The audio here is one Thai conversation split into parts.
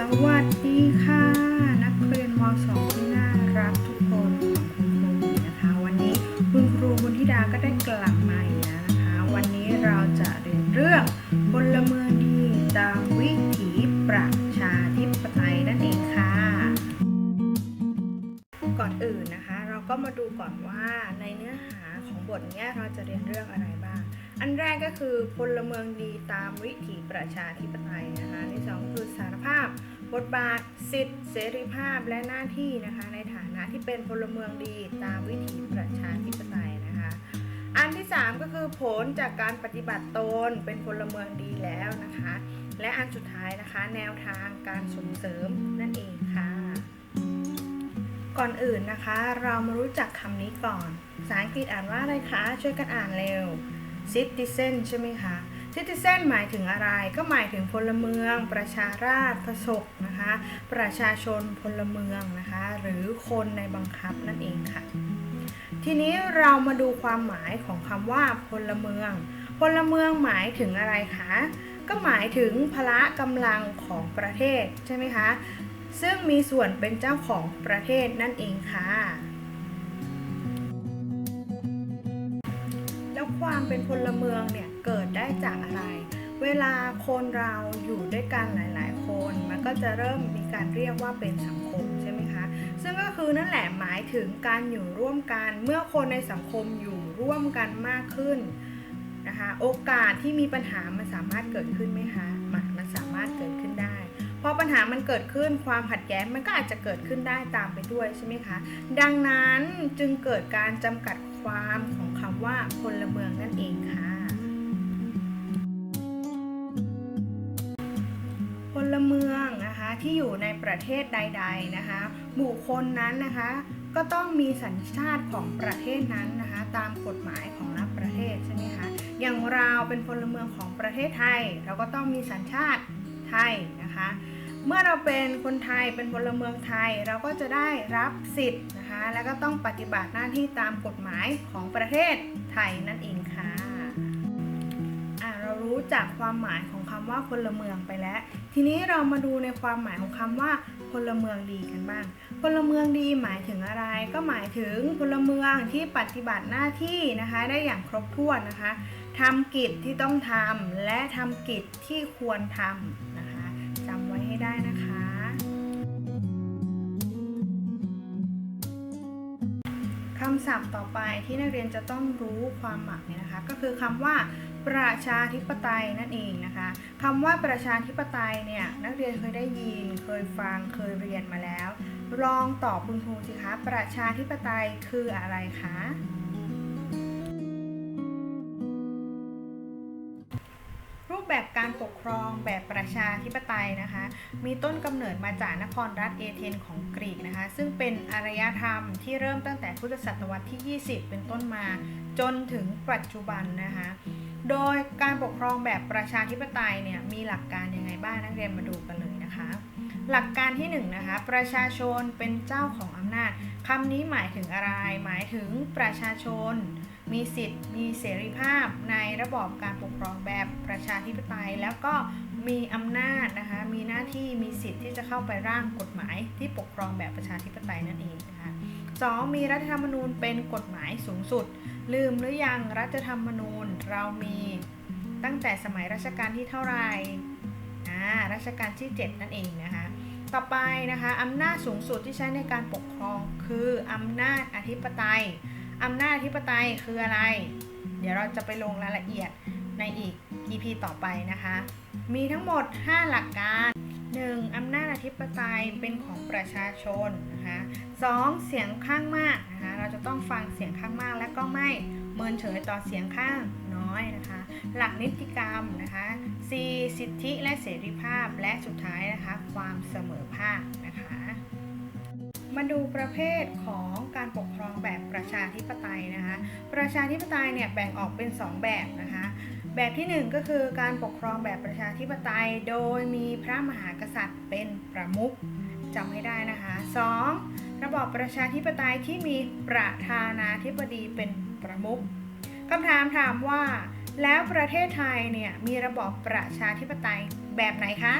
สวัสดีค่ะ นักเรียนม .2 ที่น่ารักทุกคนของคุณครูหมีนะคะ วันนี้คุณครูบุญธิดาก็ได้กลับมาอีกแล้วนะคะ วันนี้เราจะเรียนเรื่องพลเมืองดีตามวิถีประชาธิปไตยนั่นเองค่ะ ก่อนอื่นนะคะ เราก็มาดูก่อนว่าในเนื้อหาของบทนี้เราจะเรียนเรื่องอะไร อันแรกก็คือพลเมืองดีตามวิถีประชาธิปไตยนะคะอันที่สองคือสารภาพ บทบาท สิทธิเสรีภาพและหน้าที่นะคะ ในฐานะที่เป็นพลเมืองดีตามวิถีประชาธิปไตยนะคะ อันที่ 3 ก็คือผลจากการปฏิบัติตนเป็นพลเมืองดีแล้วนะคะ และอันสุดท้ายนะคะแนวทางการส่งเสริมนั่นเองค่ะก่อนอื่นนะคะ เรามารู้จักคำนี้ก่อนภาษาอังกฤษอ่านว่าอะไรคะ ช่วยกันอ่านเร็ว citizen ใช่ไหมคะ citizen หมายถึงอะไรก็หมายถึงพลเมือง ประชาราษฎรประสบนะคะ ประชาชนพลเมืองนะคะ หรือคนในบังคับนั่นเองค่ะ ทีนี้เรามาดูความหมายของคำว่าพลเมือง พลเมืองหมายถึงอะไรคะก็หมายถึงพละกำลังของประเทศใช่ไหมคะซึ่งมีส่วนเป็นเจ้าของประเทศนั่นเองค่ะ ความเป็นพลเมืองเนี่ยเกิดได้จากอะไร เวลาคนเราอยู่ด้วยกันหลาย ๆ คน มันก็จะเริ่มมีการเรียกว่าเป็นสังคมใช่ไหมคะ ซึ่งก็คือนั่นแหละหมายถึงการอยู่ร่วมกัน เมื่อคนในสังคมอยู่ร่วมกันมากขึ้นนะคะโอกาสที่มีปัญหามันสามารถเกิดขึ้นไหมคะมันสามารถเกิดขึ้นได้พอปัญหามันเกิดขึ้นความขัดแย้งมันก็อาจจะเกิดขึ้นได้ตามไปด้วยใช่ไหมคะ ดังนั้นจึงเกิดการจำกัดความของำว่าพลเมืองนั่นเองค่ะ พลเมืองนะคะที่อยู่ในประเทศใด ๆนะคะ บุคคลนั้นนะคะก็ต้องมีสัญชาติของประเทศนั้นนะคะ ตามกฎหมายของรับประเทศใช่ไหมคะอย่างเราเป็นพลเมืองของประเทศไทย เราก็ต้องมีสัญชาติไทยนะคะ เมื่อเราเป็นคนไทยเป็นพลเมืองไทย เราก็จะได้รับสิทธิ์ แล้วก็ต้องปฏิบัติหน้าที่ตามกฎหมายของประเทศไทยนั่นเองค่ะะเรารู้จักความหมายของคำว่าพลเมืองไปแล้ว ทีนี้เรามาดูในความหมายของคำว่าพลเมืองดีกันบ้าง พลเมืองดีหมายถึงอะไร ก็หมายถึงพลเมืองที่ปฏิบัติหน้าที่นะคะ ได้อย่างครบถ้วนนะคะทำกิจที่ต้องทำและทำกิจที่ควรทำนะคะจำไว้ให้ได้นะำศัพท์ต่อไปที่นักเรียนจะต้องรู้ความหมายนะคะ ก็คือคำว่า ประชาธิปไตยนั่นเองนะคะคำว่าประชาธิปไตยเนี่ยนักเรียนเคยได้ยิน เคยฟังเคยเรียนมาแล้ว ลองตอบคุณครูสิคะประชาธิปไตยคืออะไรคะ แบบการปกครองแบบประชาธิปไตยนะคะ มีต้นกำเนิดมาจากนครรัฐเอเธนของกรีกนะคะ ซึ่งเป็นอารยธรรมที่เริ่มตั้งแต่พุทธศตวรรษที่ 20 เป็นต้นมาจนถึงปัจจุบันนะคะ โดยการปกครองแบบประชาธิปไตยเนี่ยมีหลักการยังไงบ้างนักเรียนมาดูกันเลยนะคะ หลักการที่1นงนะคะประชาชนเป็นเจ้าของอำนาจคำนี้หมายถึงอะไร หมายถึงประชาชน มีสิทธิ์ มีเสรีภาพในระบอบการปกครองแบบประชาธิปไตย แล้วก็มีอำนาจนะคะ มีหน้าที่ มีสิทธิ์ที่จะเข้าไปร่างกฎหมายที่ปกครองแบบประชาธิปไตยนั่นเองนะคะสองมีรัฐธรรมนูญเป็นกฎหมายสูงสุด ลืมหรือยังรัฐธรรมนูญเรามีตั้งแต่สมัยรัชกาลที่เท่าไหร่อ่ารัชกาลที่ 7 นั่นเองนะคะต่อไปนะคะอำนาจสูงสุดที่ใช้ในการปกครองคืออำนาจอธิปไตย อำนาจอธิปไตยคืออะไร เดี๋ยวเราจะไปลงรายละเอียดในอีก EP ต่อไปนะคะ มีทั้งหมด 5 หลักการ 1. อำนาจอธิปไตยเป็นของประชาชนนะคะ 2. เสียงข้างมากนะคะ เราจะต้องฟังเสียงข้างมากและก็ไม่เมินเฉยต่อเสียงข้างน้อยนะคะ หลักนิติกรรมนะคะ 4. สิทธิและเสรีภาพ และสุดท้ายนะคะ ความเสมอภาค มาดูประเภทของการปกครองแบบประชาธิปไตยนะคะ ประชาธิปไตยเนี่ยแบ่งออกเป็น 2 แบบนะคะ แบบที่ 1 ก็คือการปกครองแบบประชาธิปไตย โดยมีพระมหากษัตริย์เป็นประมุขจำให้ได้นะคะ 2. ระบอบประชาธิปไตยที่มีประธานาธิบดีเป็นประมุขคำถามถามว่า แล้วประเทศไทยเนี่ยมีระบอบประชาธิปไตยแบบไหนคะ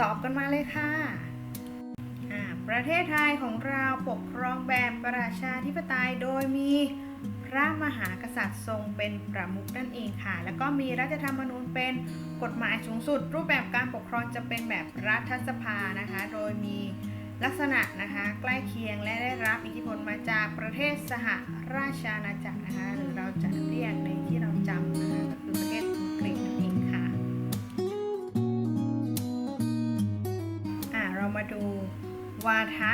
ตอบกันมาเลยค่ะ ประเทศไทยของเราปกครองแบบประชาธิปไตยโดยมีพระมหากษัตริย์ทรงเป็นประมุขนั่นเองค่ะ แล้วก็มีรัฐธรรมนูญเป็นกฎหมายสูงสุด รูปแบบการปกครองจะเป็นแบบรัฐสภานะคะ โดยมีลักษณะนะคะใกล้เคียงและได้รับอิทธิพลมาจากประเทศสหราชอาณาจักรนะคะหรือเราจะเรียกในที่เราจำนะคะก็คือประเทศ วาทะ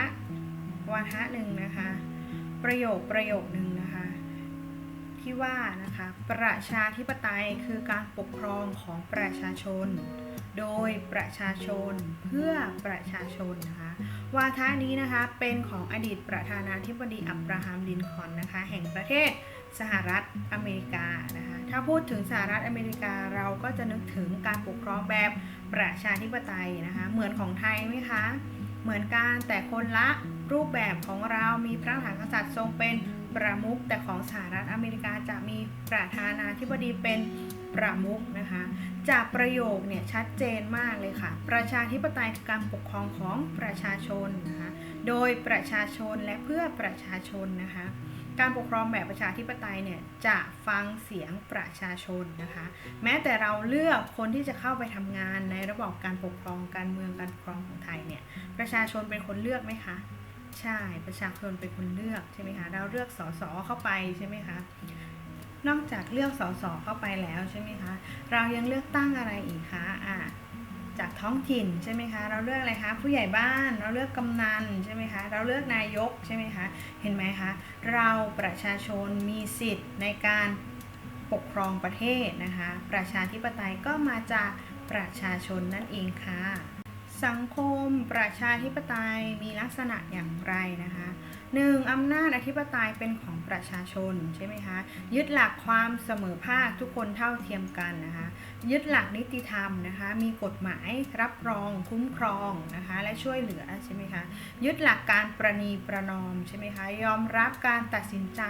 วาทะหนึ่งนะคะ ประโยคประโยคหนึ่งนะคะ ที่ว่านะคะ ประชาธิปไตยคือการปกครองของประชาชน โดยประชาชนเพื่อประชาชนนะคะวาทะนี้นะคะเป็นของอดีตประธานาธิบดีอับราฮัมลินคอนนะคะ แห่งประเทศสหรัฐอเมริกานะคะถ้าพูดถึงสหรัฐอเมริกาเราก็จะนึกถึงการปกครองแบบประชาธิปไตยนะคะ เหมือนของไทยไหมคะ เหมือนกันแต่คนละรูปแบบของเรามีพระมหากษัตริย์ทรงเป็นประมุขแต่ของสหรัฐอเมริกาจะมีประธานาธิบดีเป็นประมุขนะคะจากประโยคเนี่ยชัดเจนมากเลยค่ะ ประชาธิปไตยคือการปกครองของประชาชนนะคะโดยประชาชนและเพื่อประชาชนนะคะ การปกครองแบบประชาธิปไตยเนี่ยจะฟังเสียงประชาชนนะคะ แม้แต่เราเลือกคนที่จะเข้าไปทำงานในระบบการปกครองการเมืองการปกครองของไทยเนี่ยประชาชนเป็นคนเลือกไหมคะใช่ประชาชนเป็นคนเลือกใช่ไหมคะเราเลือกสสเข้าไปใช่ไหมคะนอกจากเลือกสสเข้าไปแล้วใช่ไหมคะเรายังเลือกตั้งอะไรอีกคะอ่า ท้องถิ่นใช่ไหมคะ เราเลือกอะไรคะ ผู้ใหญ่บ้าน เราเลือกกำนันใช่ไหมคะ เราเลือกนายกใช่ไหมคะ เห็นไหมคะ เราประชาชนมีสิทธิ์ในการปกครองประเทศนะคะ ประชาธิปไตยก็มาจากประชาชนนั่นเองค่ะ สังคมประชาธิปไตยมีลักษณะอย่างไรนะคะ 1. อำนาจอธิปไตยเป็นของ ประชาชนใช่ไหมคะยึดหลักความเสมอภาคทุกคนเท่าเทียมกันนะคะยึดหลักนิติธรรมนะคะมีกฎหมายรับรองคุ้มครองนะคะและช่วยเหลือใช่ไหมคะยึดหลักการประนีประนอมใช่ไหมคะยอมรับการตัดสินใจ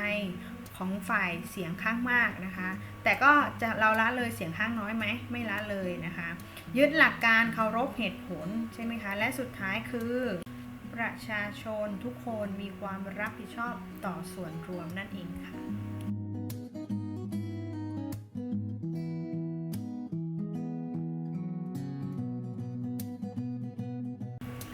ของฝ่ายเสียงข้างมากนะคะ แต่ก็จะเราละเลยเสียงข้างน้อยไหมไม่ละเลยนะคะ ยึดหลักการเคารพเหตุผลใช่ไหมคะ และสุดท้ายคือ ประชาชนทุกคนมีความรับผิดชอบต่อส่วนรวมนั่นเองค่ะ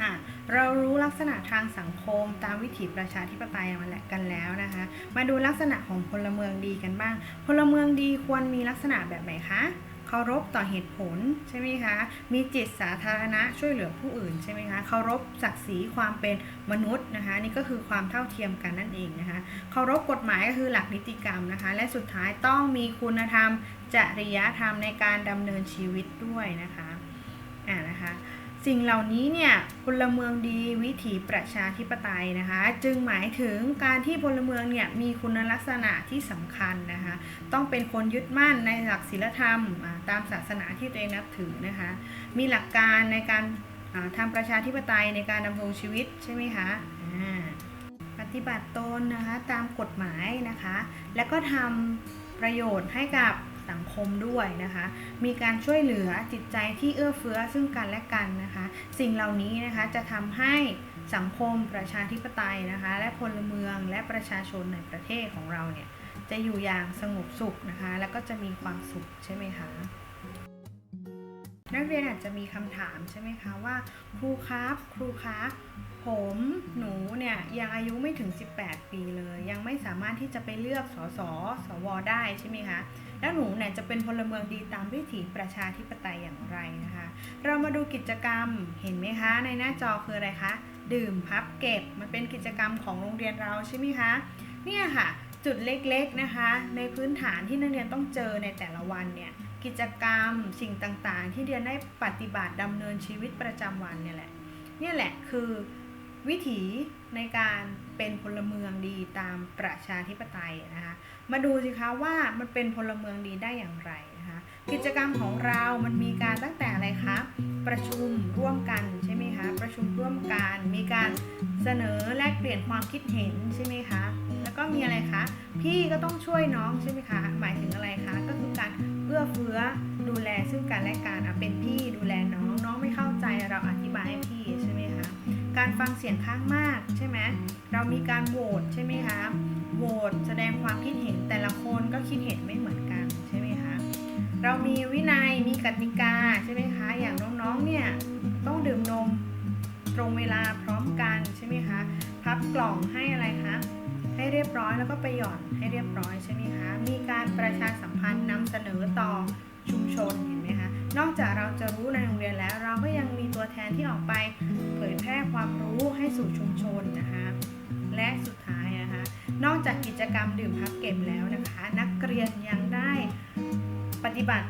อะเรารู้ลักษณะทางสังคมตามวิถีประชาธิปไตยมาแล้วกันแล้วนะคะ มาดูลักษณะของพลเมืองดีกันบ้าง พลเมืองดีควรมีลักษณะแบบไหนคะ เคารพต่อเหตุผลใช่ไหมคะ มีจิตสาธารณะช่วยเหลือผู้อื่นใช่ไหมคะ เคารพศักดิ์ศรีความเป็นมนุษย์นะคะ นี่ก็คือความเท่าเทียมกันนั่นเองนะคะ เคารพกฎหมายก็คือหลักนิติกรรมนะคะ และสุดท้ายต้องมีคุณธรรมจริยธรรมในการดำเนินชีวิตด้วยนะคะ อ่านะคะ สิ่งเหล่านี้เนี่ยพลเมืองดีวิถีประชาธิปไตยนะคะ จึงหมายถึงการที่พลเมืองเนี่ยมีคุณลักษณะที่สำคัญนะคะ ต้องเป็นคนยึดมั่นในหลักศีลธรรมตามศาสนาที่ตัวเองนับถือนะคะ มีหลักการในการอ่าทำประชาธิปไตยในการดำรงชีวิตใช่ไหมคะปฏิบัติตนนะคะตามกฎหมายนะคะ แล้วก็ทำประโยชน์ให้กับ สังคมด้วยนะคะ มีการช่วยเหลือจิตใจที่เอื้อเฟื้อซึ่งกันและกันนะคะ สิ่งเหล่านี้นะคะจะทำให้สังคมประชาธิปไตยนะคะ และพลเมืองและประชาชนในประเทศของเราเนี่ยจะอยู่อย่างสงบสุขนะคะ แล้วก็จะมีความสุขใช่ไหมคะ นักเรียนอาจจะมีคำถามใช่ไหมคะว่า ครูครับครูคะผมหนูเนี่ยยังอายุไม่ถึง 18 ปีเลย ยังไม่สามารถที่จะไปเลือกสสสวได้ใช่ไหมคะแล้วหนูเนี่ยจะเป็นพลเมืองดีตามวิถีประชาธิปไตยอย่างไรนะคะ เรามาดูกิจกรรมเห็นไหมคะในหน้าจอคืออะไรคะดื่มพับเก็บมันเป็นกิจกรรมของโรงเรียนเราใช่ไหมคะเนี่ยค่ะจุดเล็กๆนะคะ ในพื้นฐานที่นักเรียนต้องเจอในแต่ละวันเนี่ย กิจกรรมสิ่งต่างๆ ที่เรียนได้ปฏิบัติดำเนินชีวิตประจำวันเนี่ยแหละเนี่ยแหละคือวิถีในการเป็นพลเมืองดีตามประชาธิปไตยนะคะมาดูสิคะว่ามันเป็นพลเมืองดีได้อย่างไรนะคะกิจกรรมของเรามันมีการตั้งแต่อะไรคะประชุมร่วมกันใช่ไหมคะประชุมร่วมกันมีการเสนอแลกเปลี่ยนความคิดเห็นใช่ไหมคะแล้วก็มีอะไรคะพี่ก็ต้องช่วยน้องใช่ไหมคะหมายถึงอะไรคะก็คือการ อื้อเฟื้อดูแลซึ่งกันและกันอะเป็นพี่ดูแลน้องน้องไม่เข้าใจเราอธิบายให้พี่ใช่ไหมคะการฟังเสียงข้างมากใช่ไหมเรามีการโหวตใช่ไหมคะโหวตแสดงความคิดเห็นแต่ละคนก็คิดเห็นไม่เหมือนกันใช่ไหมคะเรามีวินัยมีกติกาใช่ไหมคะอย่างน้องๆเนี่ยต้องดื่มนมตรงเวลาพร้อมกันใช่ไหมคะพับกล่องให้อะไรคะให้เรียบร้อยแล้วก็ไปหย่อนให้เรียบร้อยใช่ไหมคะมีการประชาสัมพันธ์นำ เสนอต่อชุมชนเห็นไหมคะ นอกจากเราจะรู้ในโรงเรียนแล้ว เราก็ยังมีตัวแทนที่ออกไปเผยแพร่ความรู้ให้สู่ชุมชนนะคะ และสุดท้ายนะคะ นอกจากกิจกรรมดื่มพับเก็บแล้วนะคะ นักเรียนยังได้ปฏิบัติ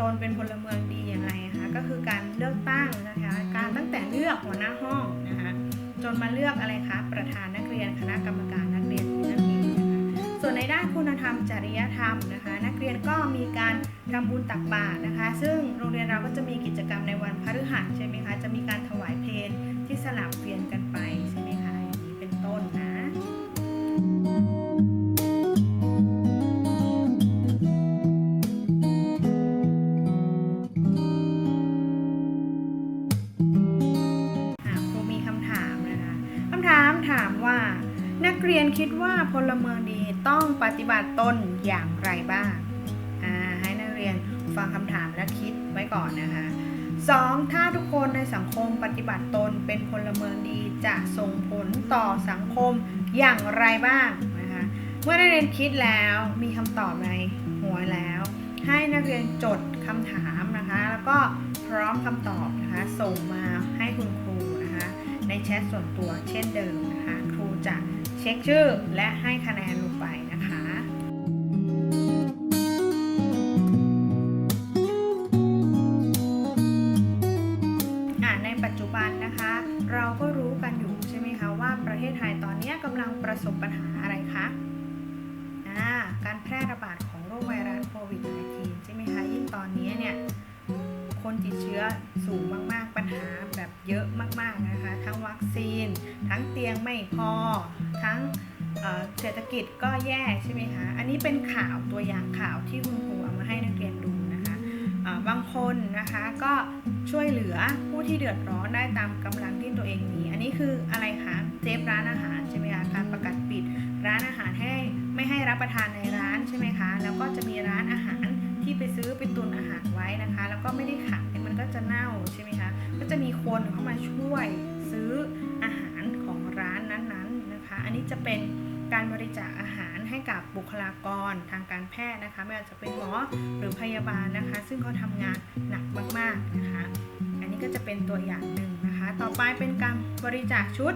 ตนเป็นพลเมืองดีอย่างไรนะคะก็คือการเลือกตั้งนะคะ การตั้งแต่เลือกหัวหน้าห้องนะคะ จนมาเลือกอะไรคะประธานนักเรียนคณะกรรมการนักเรียนนั่นเองนะคะส่วนในด้านคุณธรรมจริยธรรมนะคะ เรียนก็มีการทำบุญตักบาตรนะคะ ซึ่งโรงเรียนเราก็จะมีกิจกรรมในวันพฤหัสใช่ไหมคะ จะมีการถวายเพลที่สลับเวียนกันไปใช่ไหมคะอย่างนี้เป็นต้นนะอะครูมีคำถามนะคะคำถามถามว่านักเรียนคิดว่าพลเมืองดีต้องปฏิบัติตนอย่างไรบ้าง 2. ถ้าทุกคนในสังคมปฏิบัติตนเป็นพลเมืองดีจะส่งผลต่อสังคมอย่างไรบ้างนะคะเมื่อนักเรียนคิดแล้วมีคำตอบในหัวแล้ว ให้นักเรียนจดคำถามนะคะ แล้วก็พร้อมคำตอบนะคะ ส่งมาให้คุณครูนะคะ ในแชทส่วนตัวเช่นเดิมนะคะ ครูจะเช็คชื่อและให้คะแนน ลังประสบปัญหาอะไรคะาการแพร่ระบาดของโรคไวรัสโควิด -19 ใช่ไหมคะ ยิ่งตอนนี้เนี่ย คนติดเชื้อสูงมากๆ ปัญหาแบบเยอะมากๆนะคะ ทั้งวัคซีน ทั้งเตียงไม่พอ ทั้งเศรษฐกิจก็แย่ใช่ไหมคะ อันนี้เป็นข่าวตัวอย่างข่าวที่คุณครูเอามาให้นักเรียนดูนะคะอ่าบางคนนะคะก็ช่วยเหลือผู้ที่เดือดร้อนได้ตามกำลังที่ตัวเองมี อันนี้คืออะไร ประทานในร้านใช่ไหมคะ แล้วก็จะมีร้านอาหารที่ไปซื้อไปตุนอาหารไว้นะคะ แล้วก็ไม่ได้ขายมันก็จะเน่าใช่ไหมคะ ก็จะมีคนเข้ามาช่วยซื้ออาหารของร้านนั้นๆนะคะ อันนี้จะเป็นการบริจาคอาหารให้กับบุคลากรทางการแพทย์นะคะ ไม่ว่าจะเป็นหมอหรือพยาบาลนะคะ ซึ่งเขาทำงานหนักมากๆนะคะ อันนี้ก็จะเป็นตัวอย่างหนึ่งนะคะ ต่อไปเป็นการบริจาคชุด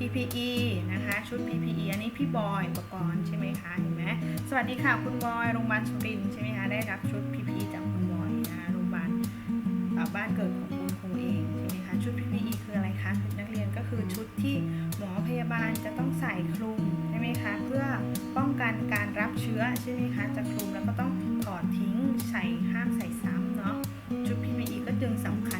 PPE นะคะ ชุด PPE อันนี้พี่บอยอุปกรณ์ใช่ไหมคะเห็นไหมสวัสดีค่ะคุณบอยโรงพยาบาลสุรินทร์ใช่ไหมคะได้รับชุด PPE จากคุณบอยนะโรงพยาบาลบ้านเกิดของคุณครูเองใช่ไหมคะชุด PPE คืออะไรคะชุดนักเรียนก็คือชุดที่หมอพยาบาลจะต้องใส่คลุมใช่ไหมคะเพื่อป้องกันการรับเชื้อใช่ไหมคะจะคลุมแล้วก็ต้องถอดทิ้งใส่ห้ามใส่ซ้ำเนาะชุด PPE ก็จึงสำคัญ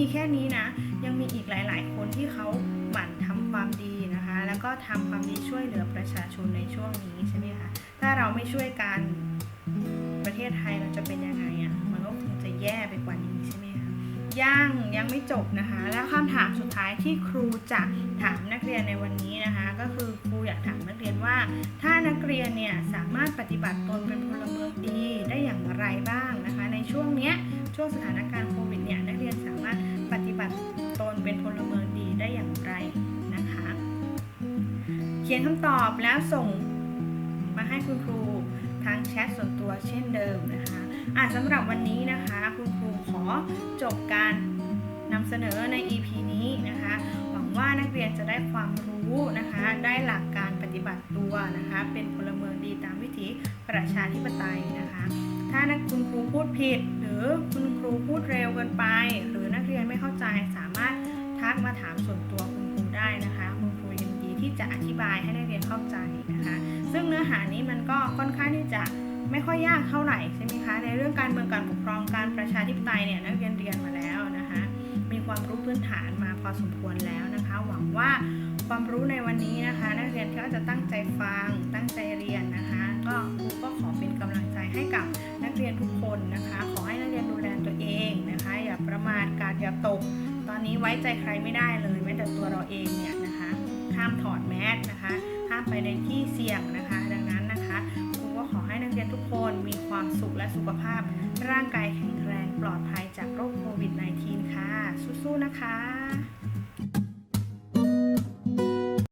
่มีแค่นี้นะ ยังมีอีกหลาย ๆ คนที่เขาหมั่นทำความดีนะคะ แล้วก็ทำความดีช่วยเหลือประชาชนในช่วงนี้ใช่ไหมคะถ้าเราไม่ช่วยกันประเทศไทยเราจะเป็นยังไงอะ่ะมันก็คงจะแย่ไปกว่านี้ใช่ไหมคะยังยังไม่จบนะคะ แล้วคำถามสุดท้ายที่ครูจะถามนักเรียนในวันนี้นะคะ ก็คือครูอยากถามนักเรียนว่า ถ้านักเรียนเนี่ยสามารถปฏิบัติตนเป็นพลเมืองดีได้อย่างไรบ้างนะคะ ในช่วงเนี้ยช่วงสถานการณ์โควิด เนี่ยนักเรียนสามารถปฏิบัติตนเป็นพลเมืองดีได้อย่างไรนะคะ เขียนคำตอบแล้วส่งมาให้คุณครูทางแชทส่วนตัวเช่นเดิมนะคะอะสำหรับวันนี้นะคะคุณครูขอจบการนำเสนอใน EP นี้นะคะ หวังว่านักเรียนจะได้ความรู้นะคะ ได้หลักการ ฏิบัติตัวนะคะ เป็นพลเมืองดีตามวิถีประชาธิปไตยนะคะ ถ้านักคุณครูพูดผิด หรือคุณครูพูดเร็วเกินไป หรือนักเรียนไม่เข้าใจสามารถทักมาถามส่วนตัวคุณครูได้นะคะคุณครูยินดีที่จะอธิบายให้นักเรียนเข้าใจนะคะ ซึ่งเนื้อหานี้มันก็ค่อนข้างที่จะไม่ค่อยยากเท่าไหร่ใช่ไหมคะในเรื่องการเมืองการปกครองการประชาธิปไตยเนี่ยนักเรียนเรียนมาแล้วนะคะ มีความรู้พื้นฐานมาพอสมควรแล้วนะคะ หวังว่า ความรู้ในวันนี้นะคะ นักเรียนก็จะตั้งใจฟัง ตั้งใจเรียนนะคะ ก็ครูก็ขอเป็นกำลังใจให้กับนักเรียนทุกคนนะคะ ขอให้นักเรียนดูแลตัวเองนะคะ อย่าประมาทกาดอย่าตก ตอนนี้ไว้ใจใครไม่ได้เลยแม้แต่ตัวเราเองเนี่ยนะคะ ห้ามถอดแมสนะคะห้ามไปในที่เสี่ยงนะคะ ดังนั้นนะคะครูก็ขอให้นักเรียนทุกคนมีความสุขและสุขภาพ ร่างกายแข็งแรงปลอดภัยจากโรคโควิด -19 ค่ะ สู้ๆนะคะ